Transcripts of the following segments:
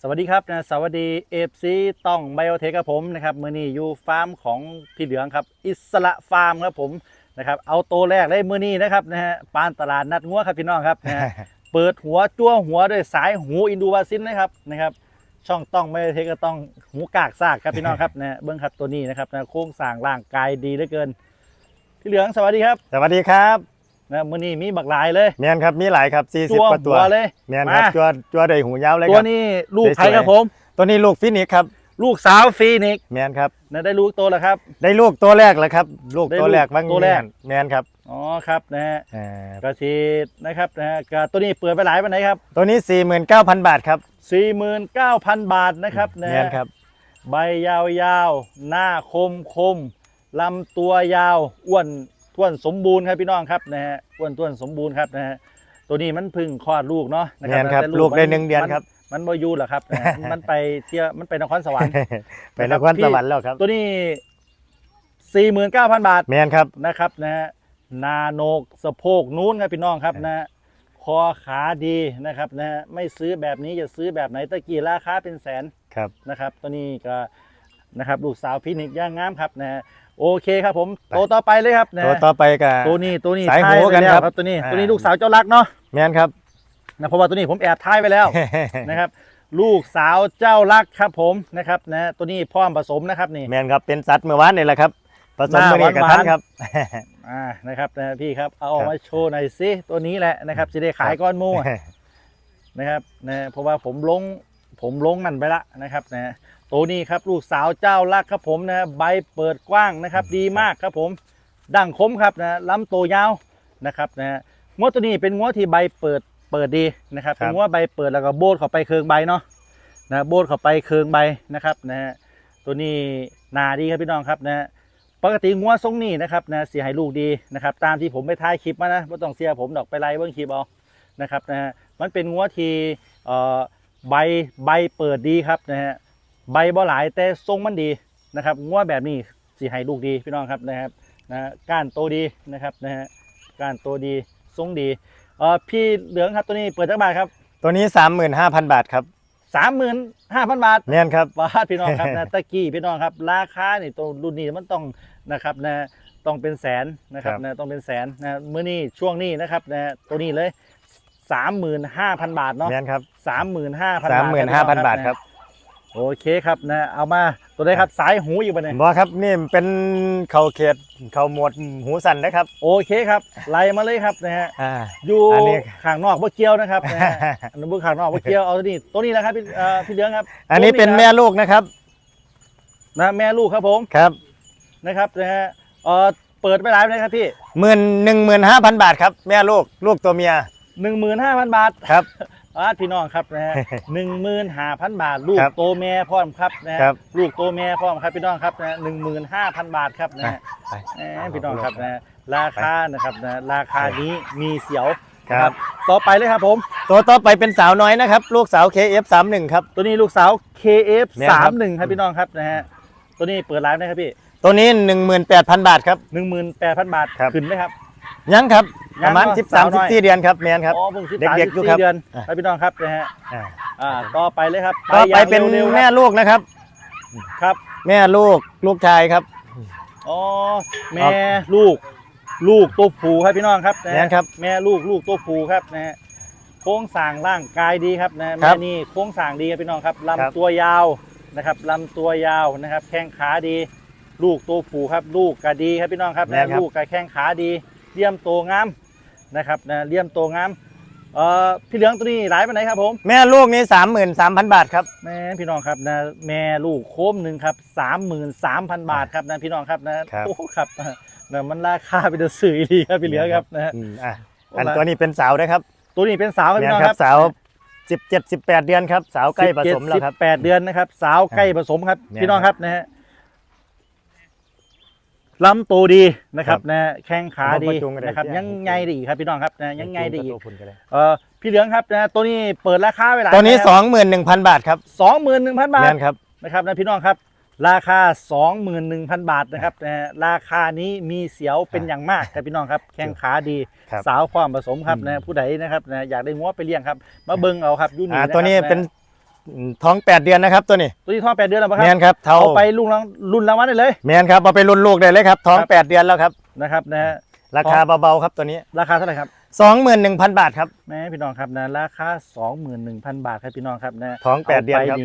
สวัสดีครับนะสวัสดีเอฟซีต้องไบโอเทคครับผมนะครับมือนี้อยู่ฟาร์มของพี่เหลืองครับ อิสระฟาร์มครับผมนะครับเอาตัวแรกเลยมือนี้นะครับนะฮะปานตลาดนัดงัวครับพี่น้องครับนะฮะ เปิดหัวจั่วหัวด้วยสายหูอินดูวาซินนะครับนะครับ ช่องต้องไม่เทคก็ต้องหูกากซากครับพี่น้องครับนะเบื้องครับตัวนี้นะครับนะโครงสร้างร่างกายดีเหลือเกินพี่เหลืองสวัสดีครับ สวัสดีครับ นะมือนี้มีบักหลายเลย แมนครับมีหลายครับจั่ว40กว่าตัวหัวเลยแมนครับมา จัวจัวได้หูยาวเลยตัควรับ นี้ลูกใครสวยๆครับผม ตัวนี้ลูกฟินิกส์ครับลูกสาวฟีนิกซ์แมนครับ นะได้ลูกโตแล้วครับ ได้ลูกตัวแรกแล้วครับ ลูกได้ตัวแรกลูกว่างตัวแรก แมนครับอ๋อครับนะฮะอ่ากระชีนะครับนะฮะกระตัวนี้เปิดไปหลายวันไหนครับตัวนี้ 49,000 บาทครับ49,000 บาทนะครับนะแมฮะนครับ ใบยาวๆ หน้าคมคมลำตัวยาวอ้วน ท้วนสมบูรณ์ครับพี่น้องครับนะฮะอ้วนท้วนสมบูรณ์ครับนะฮะตัวนี้มันเพึ่งคลอดลูกเนาะนะแมนครับแต่ลูกได้มัหนึ่งเดือนครับ มันบ่อยู่หรอกครับนะฮะมันไปเที่ยวมันไปนครสวรรค์ ไปนครพี่สวรรค์แล้วครับ ตัวนี้49,000บาทแมนครับ นะครับนะฮะนาโนกสะโพกนู้นครับพี่น้องครับนะฮะคอขาดีนะครับนะฮะไม่ซื้อแบบนี้จะซื้อแบบไหนตะกี้ราคาเป็นแสน ครับ นะครับตัวนี้ก็นะครับลูกสาวพินิกย่างงามครับนะฮะ โอเคครับผมตัวต่อไปเลยครับนะตัวฮะต่อไปกับตัวนี้ตัวนี้สายหูทไปกันแล้วครับตัวนี้อ่าตัวนี้ลูกสาวเจ้ารักเนาะแมนครับนะเพราะว่าตัวนี้ผมแอบท้ายไปแล้วนะครับลูกสาวเจ้ารักครับผมนะครับนะตัวนี้พร้อมผสมนะครับนี่แมนครับเป็นสัตว์เมื่อวานนี่แหละครับผสมหน้ามือนี้กับหวานๆท่านครับอ่านะครับนะพี่ครับเอาออกครับมาโชว์หน่อยสิตัวนี้แหละนะครับจะได้ขายก้อนหมูอะนะครับนะเพราะว่าผมลงผมลงนั่นไปละนะครับนะ ตัวนี้ครับลูกสาวเจ้ารักครับผมนะใบเปิดกว้างนะครับ ดีมากครับผมดั้งคมครับนะลำตัวยาวนะครับนะงวดตัวนี้เป็นงวดที่ใบเปิดเปิดดีนะครับครับเป็นงวดใบเปิดแล้วก็โบดเข้าไปเคืองใบเนาะนะโบดเข้าไปเคืองใบนะครับนะฮะตัวนี้หนาดีครับพี่น้องครับนะปกติงัวทรงนี้นะครับนะเสียให้ลูกดีนะครับ ตามที่ผมไปถ่ายคลิปมานะไม่ต้องเสียผมดอกไปไล่เบิ้งคลิปเอานะครับนะฮะมันเป็นงัวที่เอ่อใบใบเปิดดีครับนะฮะ ใบบ่หลายแต่ทรงมันดีนะครับงัวแบบนี้สีให้ลูกดีพี่น้องครับนะครับนะฮะก้านโตดีนะครับนะฮะก้านโตดีทรงดีเอ่อพี่เหลืองครับตัวนี้เปิดจักบาทครับตัวนี้ 35,000 บาทครับสามหมื่นห้าพันบาทแมนครับบาทพี่น้องครับนะตะกี้พี่น้องครับ ราคานี่ตัวรุ่นนี้มันต้องนะครับนะต้องเป็นแสนนะครับครับนะต้องเป็นแสนนะเมื่อนี้ช่วงนี้นะครับนะตัวนี้เลยสามหมื่นห้าพันบาทเนาะแมนครับสามหมื่นห้าพัน35,000บาทครับ โอเคครับนะเอามาตัวได้ครับสายหูอยู่บนไหนบอครับนี่เป็นเขาเขตเขาหมวดหูสันนะครับ โอเคครับไล่มาเลยครับนะฮะอ่า อยู่อันนี้ ข้างนอกว่าเกี้ยวนะครับนะฮะอันนี้นบุข้างนอกว่าเกี้ยวเอาตัวนี้ตัวนี้แหละครับพี่เอ่อพี่เลี้ยงครับอันนี้เป็นแม่ลูกนะครับนะแม่ลูกครับผมครับนะครับนะฮะเอ่อเปิดไปหลายเลยครับพี่หมื่นหนึ่งหมื่นห้าพันบาทครับแม่ลูกลูกตัวเมียหนึ่งหมื่นห้าพันบาทครับ อาพี่น้องครับนะฮะหนึ่งหมื่นห้าพันบาท ลูกครับโตแม่พร้อมครับนะฮะครับลูกโตแม่พร้อมครับพี่น้องครับนะหนึ่งหมื่นห้าพันบาทครับนะฮะไปแหมพี่น้องครับนะราคานะครับนะราคานี้มีเสียวครับ ต่อไปเลยครับผม ตัวต่อไปเป็นสาวน้อยนะครับ ลูกสาว KF31 ครับ ตัวนี้ลูกสาว KF เนี่ยครับ31ครับพี่น้องครับนะฮะตัวนี้เปิดร้านนะครับพี่ตัวนี้ 18,000 บาทครับ18,000บาทครับ ขึ้นไหมครับ ยังครับยัปงระมาณเนอะ13สาวน้อย14เดือนครับแมนครับ อ๋อเพิ่งสิบเด็สามกสิๆบอยู่สี่ครับเดือนอะครับพี่น้องครับนะฮะอ่าอ่าต่อไปเลยครับต่อไปอย่างเป็นร็วๆแม่ครับลูกนะครับ ครับ แม่ลูกลูกชายครับ อ๋อแม่ลูก ลูกตัวผูครับพี่น้องครับนะฮะแม่นครับแม่ลูกลูกตัวผูครับนะฮะโครงสร้างร่างกายดีครับนะครัแม่บนี่โครงสร้างดีครับพี่น้องครับครับ ลำตัวยาวนะครับลำตัวยาวนะครับ แข้งขาดี ลูกตัวผูครับ ลูกกะดีครับพี่น้องครับแม่นะนครับ ลูกกะแข้งขาดี เลี่ยมโตงามนะครับนะเลี่ยมโตงามเอ่อพี่เหลืองตัวนี้หลายไปไหนใดครับผมแม่ลูกนี้33,000บาทครับแม่พี่น้องครับนะแม่ลูกโคมหนึ่งครับสามหมื่นสามพันบาทครับนะพี่น้องครับนะครับ โอ้ครับนะมันราคาเป็นสื่ออีหลีครับพี่เหลือครับนะฮะอืมอะอันตัวนี้เป็นสาวนะครับตัวนี้เป็นสาวครับแม่พี่นน้องคครัรับบสาว17 18เดือนครับ สาวใกล้ผสมแล้วครับแปดเดือนนะครับ สาวใกล้ผสมครับแม่นพี่น้องครับนะฮะ ลำตัวดีนะครับครับนะฮะแข้งขาดีผมว่าจุงก็ได้นะครับที่ยังไงดีอีกครับพี่น้องครับนะยังไงดีอีกตัวพุ่นก็ได้เอ่อพี่เหลืองครับนะตัวนี้เปิดราคาไว้หลายตัวนี้ 21,000 บาทครับสองหมื่นหนึ่งพันบาทแม่นครับนะครับนะพี่น้องครับ ราคา 21,000 บาทนะครับนะฮะราคานี้มีเสียวเป็นอย่างมากครับพี่น้องครับ แข้งขาดีครับสาวความผสมครับอืมนะผู้ใดนะครับนะอยากได้งัวไปเลี้ยงครับ มาเบิ่งเอาครับอยูนี่อ่านะครับตัวนี้เป็นะท้องแปดเดือนนะครับตัวนี้ตัวนี้ท้องแปดเดือนแล้วปะคแมรับนครับเท่าเอาไปรุ่นรางรุ่นรางวัลได้เลย แมนครับเอาไปรุ่นลูกได้เลยครับ ท้องครับ แปดเดือนแล้วครับ นะครับนะฮะราคาเบาๆครับตัวนี้ ราคาเท่าไหร่ครับ สองหมื่นหนึ่งพันบาทครับ แม่พี่น้องครับนะราคา21,000 บาทครับพี่น้องครับนะท้องแปดเดือนครับาไป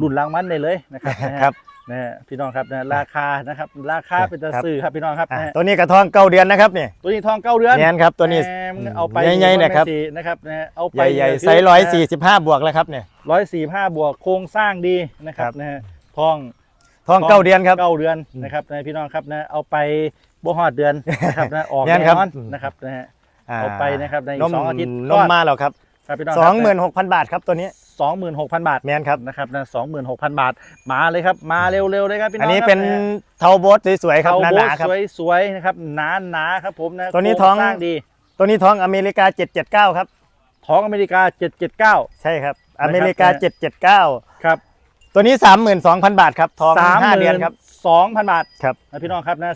รุ่นรางวัลได้เลยนะครับนะฮะครับนะฮะพี่น้องครับนะราคานะครับราคาเป็นตะครับซื้อครับพี่น้องครับอะนะฮะตัวนี้กระท้องเก้าเดือนนะครับนี่ตัวนี้ทองเก้าเดือนแมนครับตัวนี้แหมมึงเอาไปใหญ่ๆเนี่ยครับแม่สีนะครับนะฮะเอาไปใหญ่ๆไซส์ร้อยสี่สิบห้าบวกแล้วครับเนี่ย ร้อยสี่ห้าบวกโครงสร้างดีนะครัครับบ นะฮะทอง ท้องเก้าเดือนครับ เก้าเดือนอืมนะครับนะพี่น้องครับนะเอาไปบ่ฮอดเดือนนะครับนะออกแม่แน่นครับนอนอืมนะครับนะฮะอ่า เอาไปนะครับในอีนกมสองอาทิตย์นมมาแล้วครับครับพี่น้องสองหมื่นหกพันบาทครับตัวนี้สองหมื่นหกพันบาทแมนครับนะครับนะสองหมื่นหกพันบาทมาเลยครับ มาเร็วๆเลยครับพี่น้อัอนงนี้ครับเป็นนะฮะเทาโบสสวยๆครับเทาหโบ๊นาทๆครับสวยๆนะครับหนาหนาๆครับผมนะตัวนี้โครท้องสร้างดี ตัวนี้ท้องอเมริกา779ครับท้องอเมริกา779ใช่ครับนะครับอเมริกา779ครับตัวนี้32,000บาทครับท้อง5เดือนครับ 32,000 บาทครับนะพี่น้องครับนะ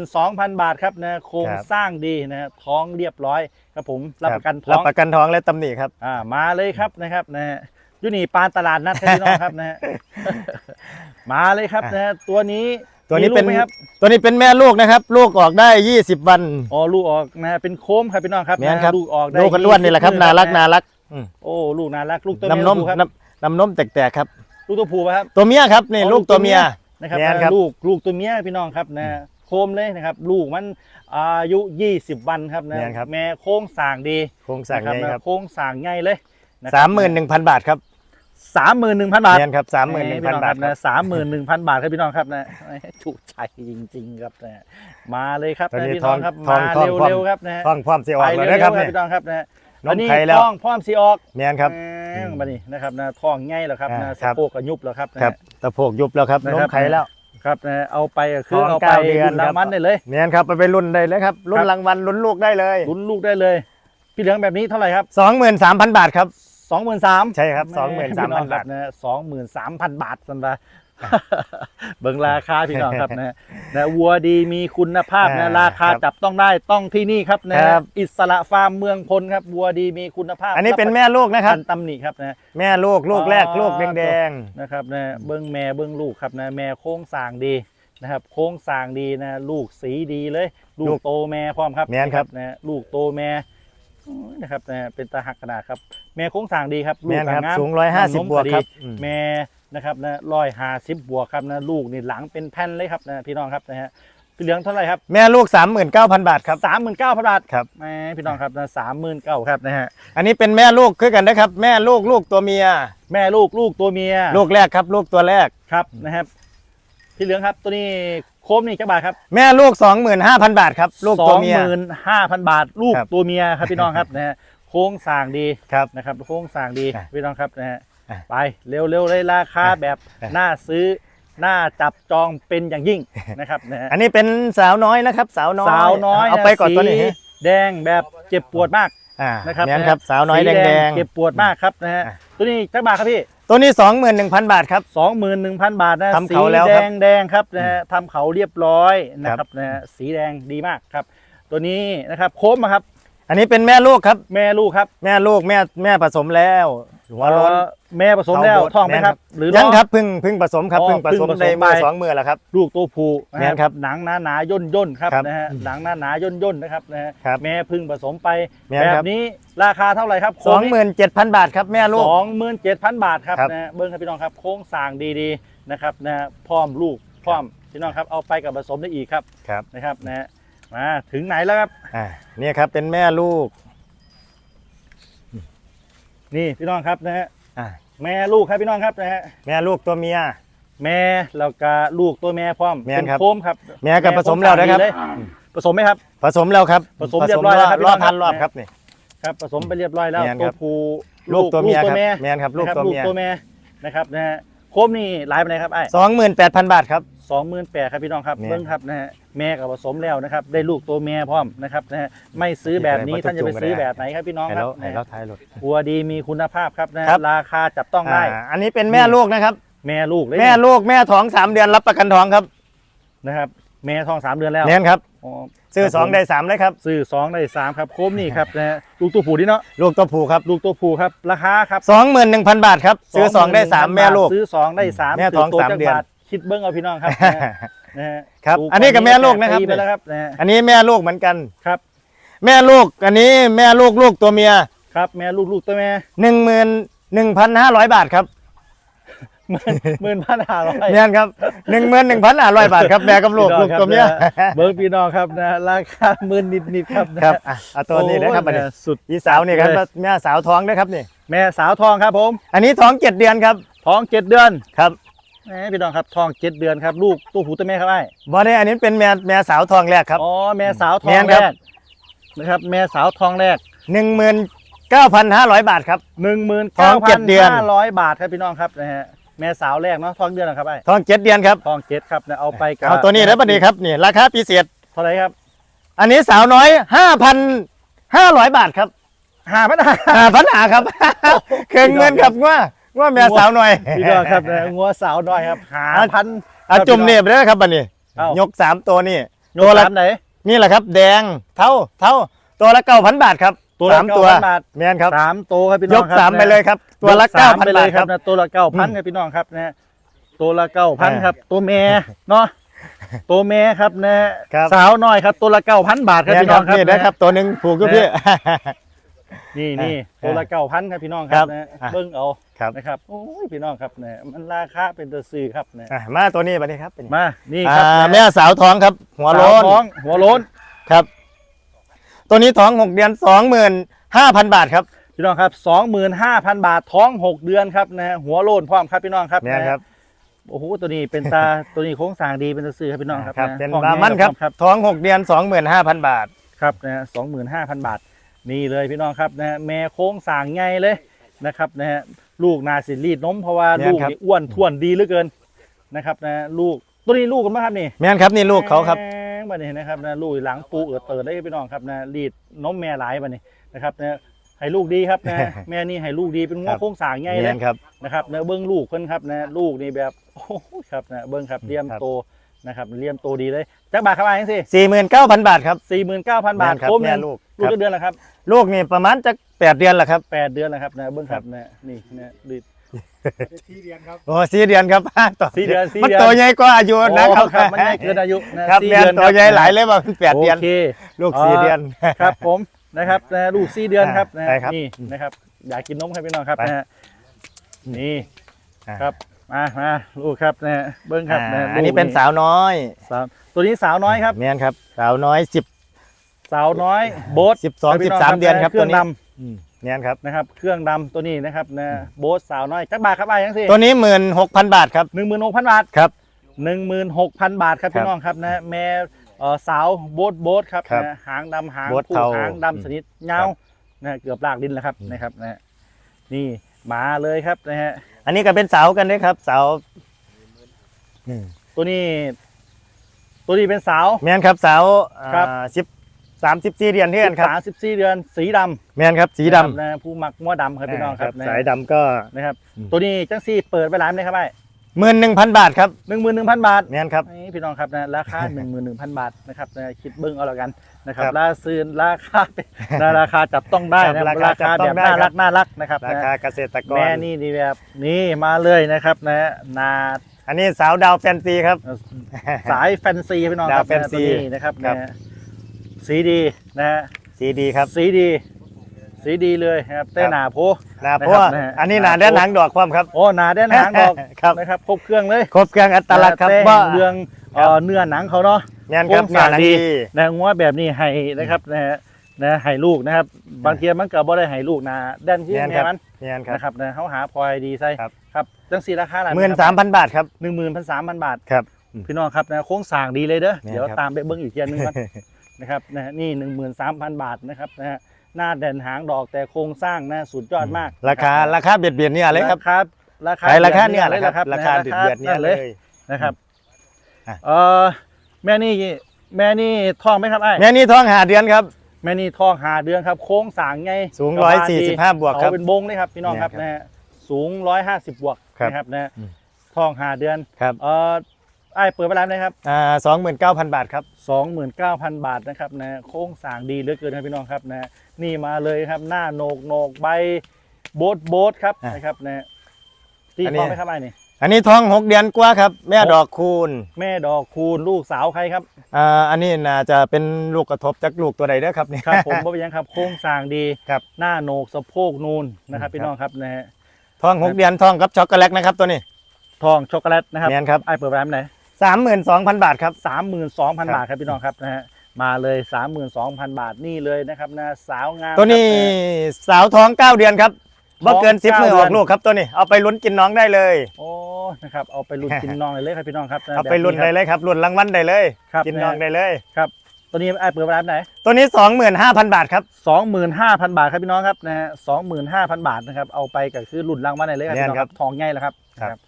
32,000บาทครับนะโครงครับ สร้างดีนะท้องเรียบร้อยครับผมรับประกันท้รัอบงประกันท้องและตำหนิครับ อ่ามาเลยครับนะครับนะฮะอยูนี่ปานตลาดนัดครับพี่น้องครับนะฮะ มาเลยครับนะฮะตัวนี้ตัวนี้มีลูกเป็นไหมครับตัวนี้เป็นแม่ลูกนะครับ ลูกออกได้ 20 วัน อ๋อลูกออกนะฮะเป็นโค้มครับพี่น้องครับแม่นครับะลูกออกได้ลูกกันล้วนนี่แหละครับ20น่ารักมื้อน่ารักอืมโอ้ลูกน่ารักลูกตัวน้ำเมียนมลูกครับน้ำน้ำนมแตกๆครับ ลูกตัวผู้ป่ะครับ ตัวเมียครับนี่อ๋อลูกตัวเมีย นะครับแม่นครับ ลูกลูกตัวเมียพี่น้องครับนะโคมเลยนะครับ ลูกมันอายุ 20 วันครับนะแม่นครับ แม่โค้งสร้างดีโครงสร้างนะไงครับนะโค้งสร้างใหญ่เลยนะคสามหมื่นหนึ่งพันบาทครับสามหมื่นหนึ่งพันบาทเนียนครับสามหมื่นหนึ่งพันบาทคนะรับสามหมื่นหนึ่งพันบาทครับพี่น้องครับนะถูกใจจริง ๆ ครับนะมาเลยครับตอนนะนี้พี่น้องครับทอมางทองทอง เร็วๆครับนะท้องความเสียอไปอกเลยเร็วนะครับๆครับเนี่ย พี่น้องครับนะนอัมนนี้ไข่แล้ว ท้องพร้อมสีออกเนียนครับอื มบัดนี้นะครับนะท้องง่ายแล้วครับอ่านะครัสะบ โพกก็ยุบแล้วครับนะครับตะโพกยุบแล้วครับนะนครัมบไข่แล้ว ครับนะเอาไปก็คือท้องเอาไปเก้าเดือน รุ่นรางวัลครับได้เลย เนียนครับไปไปรุ่นได้เลยครับ รุ่ครันบรางวัลลุ้นลูกได้เลยลุ้นลูกได้เลย พี่เหลืองแบบนี้เท่าไหร่ครับสองหมื่นสามพันบาทครับสองหมื่นสามใช่ครับ 23,000 บาท นะสองหมื่นสามพันบาทสันดา เบิ่งราคาพี่น้องครับนะนะวัวดีมีคุณภาพนะอ่าราคาครับจับต้องได้ต้องที่นี่ครับนะครับอิสระฟาร์มเมืองพลครับวัวดีมีคุณภาพ อันนี้เป็นแม่ลูกนะครับกันตำหนิครับนะแม่ลูกลูกแรกอ๋อลูกแดงนะครับนะเบิ้งแม่เบิ้งลูกครับนะแม่โค้งสร้างดีนะครับโค้งสร้างดีนะลูกสีดีเลย ลูกโตแม่พร้อมครับแม่นครับนะลูกโตแม่อืมนะครับนะเป็นตาหักขนาดครับ แม่โค้งสร้างดีครับๆลูแม่กนครับงามสูงร้อยห้าสิบน้ำนมบวกดีครับอืมแม่ นะครับนะร้อยห้าสิบบวกครับนะลูกนี่หลังเป็นแผ่นเลยครับนะพี่น้องครับนะฮะพี่เหลืองเท่าไหร่ครับแม่ลูกสามหมื่นเก้าพันบาทครับ สามหมื่นเก้าพันบาทครับแม่พี่น้องครับนะสามหมื่นเก้าครับนะฮะอันนี้เป็นแม่ลูกคือกันนะครับ แม่ลูกลูกตัวเมีย แม่ลูกลูกตัวเมียลูกแรกครับ ลูกตัวแรก ครับนะครับพี่เหลืองครับตัวนี้โคมนี่จักบาทครับแม่ลูกสองหมื่นห้าพันบาทครับ ลูกตัวเมียสองหมื่นห้าพันบาท ลูกครับตัวเมียครับพี่น้องครับนะฮะโค้งสร้างดีครับนะครับโค้งสร้างดีอะพี่น้องครับนะฮะอะ ไปเร็วๆเลยราคาอะแบบอะน่าซื้อน่าจับจองเป็นอย่างยิ่งนะครับนะฮะอันนี้เป็นสาวน้อยนะครับ สาวน้อยสาวน้อยเอาไปก่อนตัวนี้สีแดงแบบเจ็บปวดมากอ่านะครับแม่นครับสาวน้อยสีแดงแดงเจ็บปวดมากครับนะฮะอะตัวนี้จักบาทครับพี่ตัวนี้สองหมื่นหนึ่งพันบาทครับสองหมื่นหนึ่งพันบาทนะทำสีเขาแล้วแดครับงแดงครับนะฮะทำเขาเรียบร้อยนะคครัรับบนะฮะสีแดงดีมากครับ ตัวนี้นะครับโค้มมาครับ อันนี้เป็นแม่ลูกครับ แม่ลูกครับแม่ลูกแม่แม่ผสมแล้วหัวโล้นเอ่อแม่ผสมแล้วเาบดท้องไหมแนครับ หรือยังน้อครับเพึ่งเพึ่งผสมครับอ๋อเพึ่งผสมเพิ่งผสมในมือไปสองมือแล้วครับ ลูกตัวผู้ะแม่นครับหนังหนาหนาย่นย่นๆครับครับนะฮะหนังหนาหนาย่นย่นๆนะครับนะฮะครับแม่พึ่งผสมไปแม่นแบครับบนี้ราคาเท่าไหร่ครับสองหมื่นเจ็ดพันบาทครับแม่ลูกสองหมื่นเจ็ดพันบาทครับครับนะฮะเบิ้งครับพี่น้องครับ โค้งสร้างดีๆนะครับนะฮะพร้อมลูกพร้อมพี่น้องครับเอาไปกับผสมได้อีกครับครับนะครับนะฮะ มาถึงไหนแล้วครับ อ่าเนี่ยครับเป็นแม่ลูก นี่พี่น้องครับนะฮะอ่าแม่ลูกครับพี่น้องครับนะฮะแม่ลูกตัวเมีย แม่แล้วก็ลูกตัวแม่พร้อมแม่นเป็นครับโค้มครับแม่กับผสมแล้วนะครับดีเลยผสมไหมครับ ผสมแล้วครับผสมเรียบร้อยแล้วครับรอบพี่น้องพันรอบคครัรับบนี่ ครับผสมไปเรียบร้อยแล้วแม่นตัควรับผู้ลูกตัวเมียลูครับแม่แม่นครับลูกนะครับตัวลูกเมียตัวแม่นะครับนะฮะโคมนี่หลายไปไหนครับไอ้สองหมื่นแปดพันบาทครับ สองหมื่นแปดครับพี่น้องครับเนี่ยเบิ้งครับนะฮะแม่กับผสมแล้วนะครับ ได้ลูกตัวแม่พร้อมนะครับนะฮะไม่ซื้อแบบนี้เดี๋ยวท่านจะไปจุ่มๆซื้อก็ได้แบบไหนครับพี่น้องให้ครับเราให้นะเราฮะท้ายรถ วัวดีมีคุณภาพครับนะฮะครับ ราคาจับต้องได้ อ่าอันนี้เป็นแม่ลูกนะครับ แม่ลูกเลยแม่ลูกแม่ท้องสามเดือนรับประกันท้องครับนะครับ แม่ท้องสามเดือนแล้วแน่นครับอ๋อซื้อครับสองผมได้สามเลยครับ ซื้อสองได้สามครับโคมนี่ครับนะฮะลูกตัวผู้ดิเนาะลูกตัวผู้ครับลูกตัวผู้ครับราคาครับ สองหมื่นหนึ่งพันบาทครับ ซื้อสองได้สาม21,000แม่ลูก ซื้อสองได้สามแม่ท้องถืตัวสามจักเดือนบท คิดเบิ้งเอาพี่น้องครับนะฮะนะฮะครับถูอันนี้กับแม่ลูกนะครับ ปีไปแล้วครับนะฮะอันนี้แม่ลูกเหมือนกัน ครับแม่ลูกอันนี้แม่ลูกลูกตัวเมียครับแม่ลูกลูกตัวแม่หนึ่งหมื่นหนึ่งพันห้าร้อยบาทครับหมื่นหมื่นพันห้าร้อย เนี่ยครับหนึ่งหมื่นหนึ่งพันห้าร้อยบาทครับแม่กับลูกลูกตัวเมียเบิ้งพี่น้องครับนะราคาหมื่นนิดๆครับนะครับอะเอาตัวนี้นะครับอันนี้โอ้ยสุด อีสาวนี่ครับเลยแม่สาวท้องนะครับนี่ แม่สาวทองครับผม อันนี้ท้องเจ็ดเดือนครับท้องเจ็ดเดือนครับ แหมพี่น้องครับท้องเจ็ดเดือนครับ ลูกตัวผู้ตัวแม่ครับไอ้บอดี้อันนี้เป็นแม่แม่สาวทองแรกครับ อ๋อแม่สาวทอแม่งนแรครับกนะครับ แม่สาวทองแรกหนึ่งหมื่นเก้าพันห้าร้อยบาทครับ หนึ่งหมื่นท้อเก้างเจ็พันดเดือน ห้าร้อยบาทครับพี่น้องครับนะฮะแม่สาวแรกเนาะท้องเดือนนะครับไอ้ท้องเจ็ดเดือนครับท้องเจ็ดครับนะเอาไปกับเอาตัวนี้แล้วบัดนี้ครับนี่ราคาพิเศษ เท่าไหรครับอันนี้สาวน้อยห้าพันห้าร้อยบาทครับห้าพันห้า ห้าพันหาครับ เครื่องเงินครับว่า ว่าแม่สาวหน่อยพี่น้องครับนะงัวสาวน้อยครับหาพันเอาจุ่มเนียบเลยครับบัดนี้เอ้ายยกสามตัวนี่โยตัวละสามไหนนี่แหละครับ แดงเท่าเท่าตัวละเก้าพันบาทครับตัวละสามตัว9,000บาทแม่นครับสามตัวครับพี่น้ยองกครับสามไปเลยครับ ตัวละยเก้าสมพันไปเลบายทคครัรับบนะตัวละเก้าพันครับพี่น้องครับนะตัวละเก้าพันอ่าครับ ตัวแม่เนาะตัวแม่ครับนะครับสาวน้อยครับ ตัวละเก้าพันบาทครับแม่นพี่คน้รัอบงครับนี่นะครับ ตัวหนึ่งผูกก็พี่นี่นี่อ่าตัวละเก้าพันครับพี่น้องคครัรับบนะอ่าเบิ้งเอา ครับ นะครับโอ้ยพี่น้องครับนะมันราคาเป็นตัวซื้อครับนะอะมาตัวนี้บัดนี้ครับมานี่อ่าครับนะแม่สาวท้องครับ หัวโล้นสาท้องหัวโล้นครับ ตัวนี้ท้องหกเดือนสองหมื่นห้าพันบาทครับ พี่น้องครับสองหมื่นห้าพันบาทท้องหกเดือนครับนะฮะหัวโล้นพร้อมครับพี่น้องครับแม่นครับโอ้โหตัวนี้เป็นตา ตัวนี้โค้งสร้างดีเป็นตัวซื้อครับพี่น้องครับครับะเป็นท้องบาแมันครับครับ ท้องหกเดือนสองหมื่นห้าพันบาท ครับนะฮะสองหมื่นห้าพันบาท นี่เลยพี่น้องครับนะฮะแม่โค้งสร้างใหญ่เลยนะครับนะฮะ ลูกนาสิรีดนมเพราะว่าเนี่ยลูกครับนี่อ้วนท้วนดีเหลือเกินนะครับนะลูกตัวนี้ลูกกันไหมครับนี่แม่นครับนี่ลูกเขาครับแหมบัดนี้นะครับนะลูกหลังปูเอิดเติร์ดได้พี่น้องครับนะรีดนมแม่หลายบัดนี้นะครับนะให้ลูกดีครับนะแม่นี่ให้ลูกดีเป็นงัควรับโค้งสร้างใหญ่เลแม่ยนครับนะครับเนื้อเบิ้งลูกเพิ่นครับนะลูกนี่แบบโอ้โหครับนะเบิ้งครับเลี่ยมครับโตนะครับเลี่ยมโตดีเลยจักบาทครับไอ้ยังสิสี่หมื่นเก้าพันบาทครับสี่หมื่นเก้าพันบาทแม่นครับครบแม่เนี่ยลูก ลูกครับกี่เดือนแล้วครับลูกนี่ประมาณจะแปดเดือนแหละครับแปดเดือนแล้วครับนะเบิ้งครับนะนี่นะดีดโอ้สี่เดือนครับต่อสี่เดือนสี่มันเดือนตัวใหญ่กว่าอายุนะครับโอ้ครับมันใหญ่เกินอายุนะครับสี่แม่นเดือนตัวใหญ่ครับหลายเลยว่าเป็นแปดเดือนโอเคลูกสี่เดือนครับ ผมนะครับนะลูกสี่เดือนครับนะใช่ครับนี่นะครับอยากกินนมครับพี่น้องครับไปนะฮะนี่อ่าครับมามาลูกครับนะเบิ้งครับอ่านะอันนี้ลูกเป็นสาวน้อยสาวตัวนี้สาวน้อยครับแม่นครับ สาวน้อยสิบ สาวน้อยโบ๊ทสิบสองครับพี่สิบสามเดือนครับเครื่ตัอวงนี้ดอืมแม่นครับำนะครับ เครื่องดำตัวนี้นะครับนะโบ๊ทสาวน้อยจักบาทครับไอ้ยังสิตัวนี้หมื่นหกพันบาทครับ หนึ่งหมื่นหกพันบาทครับ หนึ่งหมื่นหกพันบาทครับครับพี่น้องครับนะแม่เอ่อสาวโบ๊ทโบ๊ทครับครับนะหางดำหางโบ๊ทผู้เทาหางดำสนิทเงานะเกือบลากดินแล้วครับอืมนะครับนะนี่มาเลยครับนะฮะอันนี้ก็เป็นสาวกันด้วยครับสาวอืมตัวนี้ ตัวนี้เป็นสาว แม่นครับสาวครับ สิบ สามสิบสี่เดือนเท่ากันครับสามสิบสี่เดือนสีดำแม่นครับสีนะครับดำนะผู้มักมัวดำครับพี่น้องครับนะสายดำก็นะครับอืมตัวนี้จังซี่เปิดไปร้านไหมครับไอ้หมื่นหนึ่งพันบาทครับหนึ่งหมื่นหนึ่งพันบาทแม่นครับนี่พี่น้องครับนะราคา1 1 0 0 0บาทนะครับนะคิดเบิ้งเอาละกันนะครับครับราซื้อราคาเป็นนะราคาจับต้องได้นะครับราคาจับต้แบองบได้น่าครัรับกน่ารักนะครับรานะคาเกษตรกรแม่นี่ดีแบบนี่มาเลยนะครับนะนาอันนี้สาวดาวแฟนซีครับ สายแฟนซีพี่น้องครับดาวแฟนซีะตัวนี้นะครับครับนะ สีดีนะฮะสีดีครับ สีดี สีดีเลยนะครับเต้ครับหนาโพนะนะครับเพราะว่านะฮะ อันนี้หนาครับแดนหางดอกความครับ โอ้หนาแด้นหางดอก ครับ นะครับครบเครื่องเลยครบเครื่องอัตลักษณ์ครับแต้มว่าเรื่องเอ่อเนื้อหนังเขาเนาะ แม่นครับโครงสร้างแม่นดี ดีนะงัวแบบนี้ให้นะครับนะฮะนะให้ลูกนะครับ บางทีมันก็บ่ได้ให้ลูกนะด้านที่แม่นคแม่รับมันแม่นครับ นะครับนะเขาหาพลอยดีใส่ครับ ครับจังสีราคาหลายหมื่นสามพันบาทครับ หนึ่งหมื่นพันสามพันบาท ครับ พี่น้องครับนะโค้งสร้างดีเลยเด้อแม่นเดี๋ยวครับตามไปเบิ้งอีกเทียนหนึงก่อน นะครับนะฮะนี่หนึ่งหมื่นสามพันบาทนะครับนะฮะหน้าแดนหางดอกแต่โครงสร้างนะสุดยอดมากราคาราคาเบียดเบียนเนี่ยเลยครับราคาราคาขายราคาเนี่ยเลเลยยนะคครัรับบราคาเบียดเบียนเนี่ยเลยนะครับอะเออแม่นี่แม่นี่ท้องไหมครับไอ้แม่นี่ท้องหาเดือนครับแม่นี่ทองหาเดือนครับ โค้งสร้างไงสูงกระบาลดี145บวกครับเอาเป็นบงเลยครับพี่น้องครับเนี่ยครับนะฮะสูงร้อยห้าสิบบวกครับนะครับนะอืมทองหาเดือนครับเอ่อ ไอ้ายเปิดไปแล้วนะครับ อ่าสองหมื่นเก้าพันบาทครับ 29,000 บาทนะครับนะโค้งสร้างดีเหลือเกินครับพี่น้องครับนะนี่มาเลยครับหน้าโหนกโหนกใบโบทโบทครับอะนะครับนะที่อันนี้พอไหมครับไอ้นี่ อันนี้ท้องหกเดือนกว่าครับ แม่ดอกคูณแม่ดอกคูณลูกสาวใครครับอ่าอันนี้น่าจะเป็นลูกกระทบจากลูกตัวใดเด้อครับนี่ครับ ผมบ่เป็นหยังครับโค้งสร้างดีครับหน้าโหนกสะโพกนูนนะครับพี่น้องครับนะฮะท้องหกเดือนท้องกับช็อกโกแลตนะครับตัวนี้ทองช็อกโกแลตนะครับแมนครับไอ้ายเปิดไปแล้วไหน สามหมื่นสองพันบาทครับสามหมื่นสองพันครับบาทครับพี่น้องครับนะฮะมาเลยสามหมื่นสองพันบาทนี่เลยนะครับนะสาวงามตัวนี้ครับะสาวท้องเก้าเดือนครับบ่เกินท้องสิบเก้ามือออกเดือนลูกครับตัวนี้เอาไปลุ้นกินน้องได้เลย โอ้นะครับเอาไปรุ่นกินน้องเลยเลยครับพี่น้องครับะเอาไปลุ้นแบบได้เลยครับลุ้นรางวัลได้เลยครับกินน้องได้เลยครับ ตัวนี้ไอ้ายเปิดไปแล้วไหนตัวนี้สองหมื่นห้าพันบาทครับสองหมื่นห้าพันบาทครับพี่น้องครับนะฮะสองหมื่นห้าพันบาทนะครับเอาไปก็คือรุ่นรางวัลไหนเลยครับแน่พี่นน้องคครัรับบทองง่ายแล้วครับครับ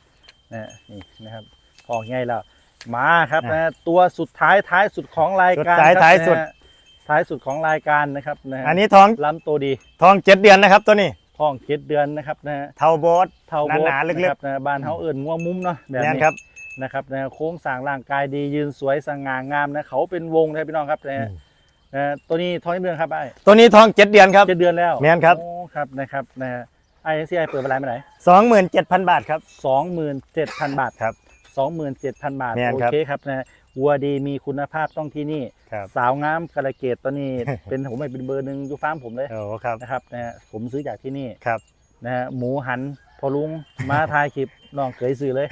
นะนี่นะครับทองง่ายแล้ว มาครับอะนะฮะตัวสุดท้ายท้ายสุดของรายการสุดท้ายครับท้ายสุดนะฮะท้ายสุดของรายการนะครับนะฮะอันนี้ท้องลำตัวดีท้องเจ็ดเดือนนะครับ ตัวนี้ท้องเจ็ดเดือนนะครับนะฮะเทาโบสเท่าหนาๆลึกๆะครับนะบ้านเฮาเอิ่นงัวมุ้มเนาะแบบแน่นนี้ครับนะครับนะโค้งสร้างร่างกายดียืนสวยสง่างามนะเขาเป็นวงนะครับพี่น้องครับนะฮะอืมนะตัวนี้ท้องกี่เดือนครับไอ้ตัวนี้ท้องเจ็ดเดือนครับเจ็ดเดือนแล้วแม่นครับโอ้ครับนะครับนะฮะไอ้ซีไอเปิดเวลาเมื่อไหร่สองหมื่นเจ็ดพันบาทครับสองหมื่นเจ็ดพันบาทครับ สองหมื่นเจ็ดพันบาท แม่นโอครับเคครับนะวัวดีมีคุณภาพต้องที่นี่ ครับสาวงามกระเกตตัวนี้ เป็นผมไม่เป็นเบอร์หนึ่งอยู่ฟาร์มผมเลยโอ้ครับนะครับนะฮะผมซื้อจากที่นี่ครับ นะฮะหมูหันพอลุงมาถ่ายคลิปน้องเคยซื้อเลย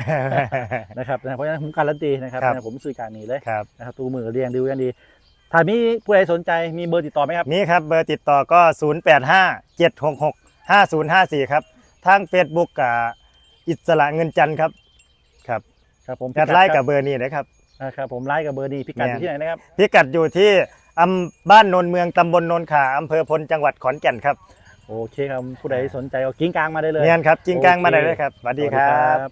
นะครับนะเพราะฉะนั้นผมการันตีนะครับครับ นะผมซื้อจากนี้เลยครับ นะครับตูมือเรียงดูกันดี ถ้ามีผู้ใดสนใจมีเบอร์ติดต่อไหมครับ นี่ครับเบอร์ติดต่อก็ 0 8 5 7 6 6 5 0 5 4 ครับ ทาง Facebook กับอิสระเงินจันทร์ครับครับ ครับผมแอดไลน์กับเบอร์นี้นะครับนะครับผมไลน์กับเบอร์นี้พิกัดอยู่ที่ไหนนะครับพิกัดอยู่ที่อำบ้านโนนเมืองตำบลโนนขาอำเภอพลจังหวัดขอนแก่นครับโอเคครับผู้ใดสนใจก็กิ้งกลางมาได้เลยเนียนครับจิงกลางมาได้โอเคเลยครับสวัสดีครับบ